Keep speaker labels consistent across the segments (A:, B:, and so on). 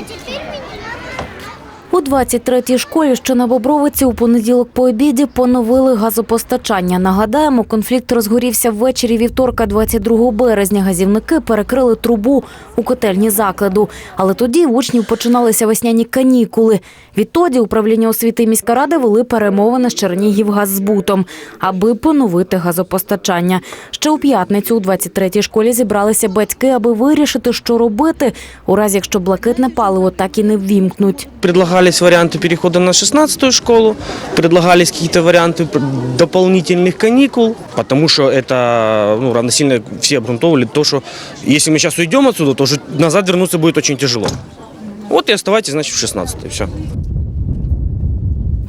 A: Acil bir У 23-й школі, що на Бобровиці, у понеділок по обіді поновили газопостачання. Нагадаємо, конфлікт розгорівся ввечері вівторка, 22 березня. Газівники перекрили трубу у котельні закладу. Але тоді в учнів починалися весняні канікули. Відтоді управління освіти міська рада вели перемовини з Чернігівгаззбутом, аби поновити газопостачання. Ще у п'ятницю у 23-й школі зібралися батьки, аби вирішити, що робити, у разі якщо блакитне паливо так і не ввімкнуть
B: Предлагались варианты перехода на 16-ю школу, предлагались какие-то варианты п- дополнительных каникул, потому что это ну, равносильно все обґрунтовывали то, что если мы сейчас уйдем отсюда, то уже назад вернуться будет очень тяжело. Вот и оставайтесь, значит, в 16-й, все.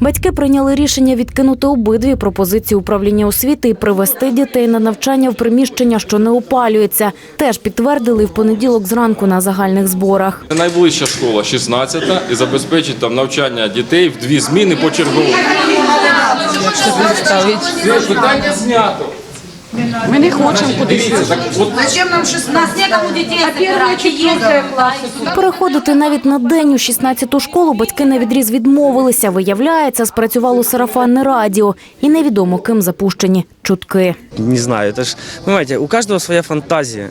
A: Батьки прийняли рішення відкинути обидві пропозиції управління освіти і привести дітей на навчання в приміщення, що не опалюється. Теж підтвердили в понеділок зранку на загальних зборах.
C: Найближча школа 16 і забезпечить там навчання дітей в дві зміни почергово. Це питання знято.
D: Ми не хочемо кудись.
C: Дивіться, так от
E: Зачем нам 16? Некому детей забирать. Есть.
A: Переходити навіть на день у 16-ту школу батьки на відріз відмовилися. Виявляється, спрацювало сарафанне радіо, і невідомо ким запущені чутки.
B: Не знаю, это ж, понимаете, у каждого своя фантазия.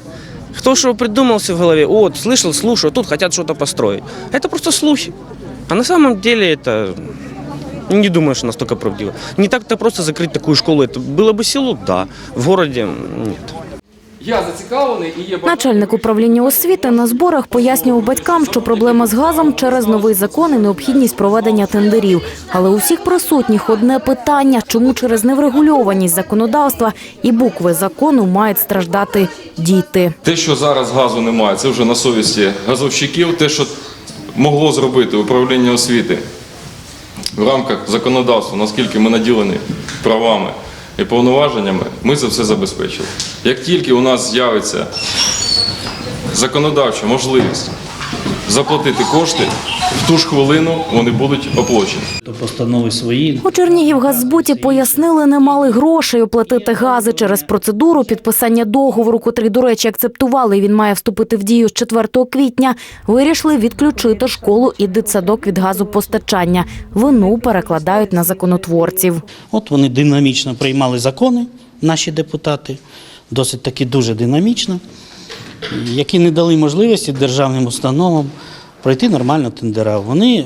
B: Кто что придумал себе в голове, вот, слышал, слушал, тут хотят что-то построить. Это просто слухи. А на самом деле это не думаю, что настолько правдиво. Не так-то просто закрыть такую школу. Это было бы село, да. В городе нет.
C: я зацікавлений і є
A: Начальник управління освіти на зборах пояснював батькам, що проблема з газом через новий закон і необхідність проведення тендерів. Але у всіх присутніх одне питання: чому через неврегульованість законодавства і букви закону мають страждати діти.
C: Те, що зараз газу немає, це вже на совісті газовщиків. Те, що могло зробити управління освіти в рамках законодавства, наскільки ми наділені правами і повноваженнями, ми це все забезпечили. Як тільки у нас з'явиться законодавча можливість заплатити кошти, в ту ж хвилину вони будуть оплачені.
F: до постанови свої.
A: У Чернігівгазбуті пояснили, не мали грошей оплатити гази через процедуру підписання договору, котрий, до речі, акцептували. і Він має вступити в дію з 4 квітня. Вирішили відключити школу і дитсадок від газопостачання. Вину перекладають на законотворців.
F: От вони динамічно приймали закони, наші депутати, досить таки дуже динамічно, які не дали можливості державним установам пройти нормально тендера. Вони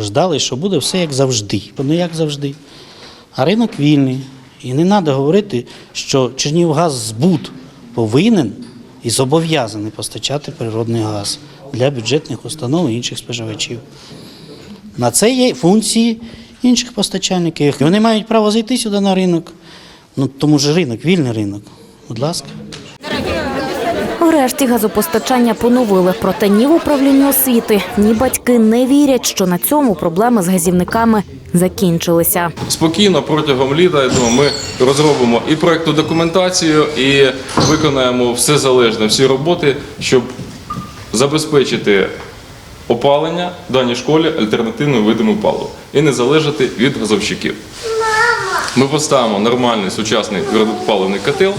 F: ждали, що буде все як завжди. Ну як завжди. А ринок вільний. І не треба говорити, що Чернігівгаз збут повинен і зобов'язаний постачати природний газ для бюджетних установ і інших споживачів. На це є функції інших постачальників. Вони мають право зайти сюди на ринок. Ну тому ж ринок, вільний ринок. Будь ласка.
A: Врешті газопостачання поновили. Проте ні в управлінні освіти, ні батьки не вірять, що на цьому проблеми з газівниками закінчилися.
C: Спокійно протягом літа, я думаю, ми розробимо і проектну документацію, і виконаємо все залежне, всі роботи, щоб забезпечити опалення в даній школі альтернативними видами палива і не залежати від газовщиків. Ми поставимо нормальний сучасний твердопаливний котел,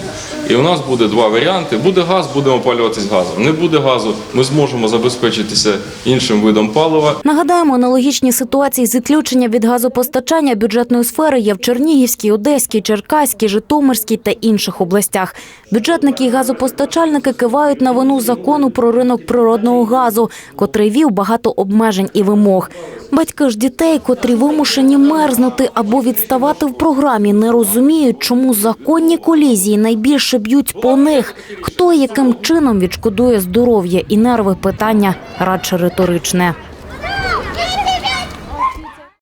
C: і у нас буде два варіанти: буде газ, будемо опалюватись газом. Не буде газу, ми зможемо забезпечитися іншим видом палива
A: Нагадаємо, аналогічні ситуації з відключення від газопостачання бюджетної сфери є в Чернігівській, Одеській, Черкаській, Житомирській та інших областях. Бюджетники і газопостачальники кивають на вину закону про ринок природного газу, котрий вів багато обмежень і вимог. Батьки ж дітей, котрі вимушені мерзнути або відставати в програмі, не розуміють, чому законні колізії найбільше б'ють по них. Хто яким чином відшкодує здоров'я і нерви питання радше риторичне.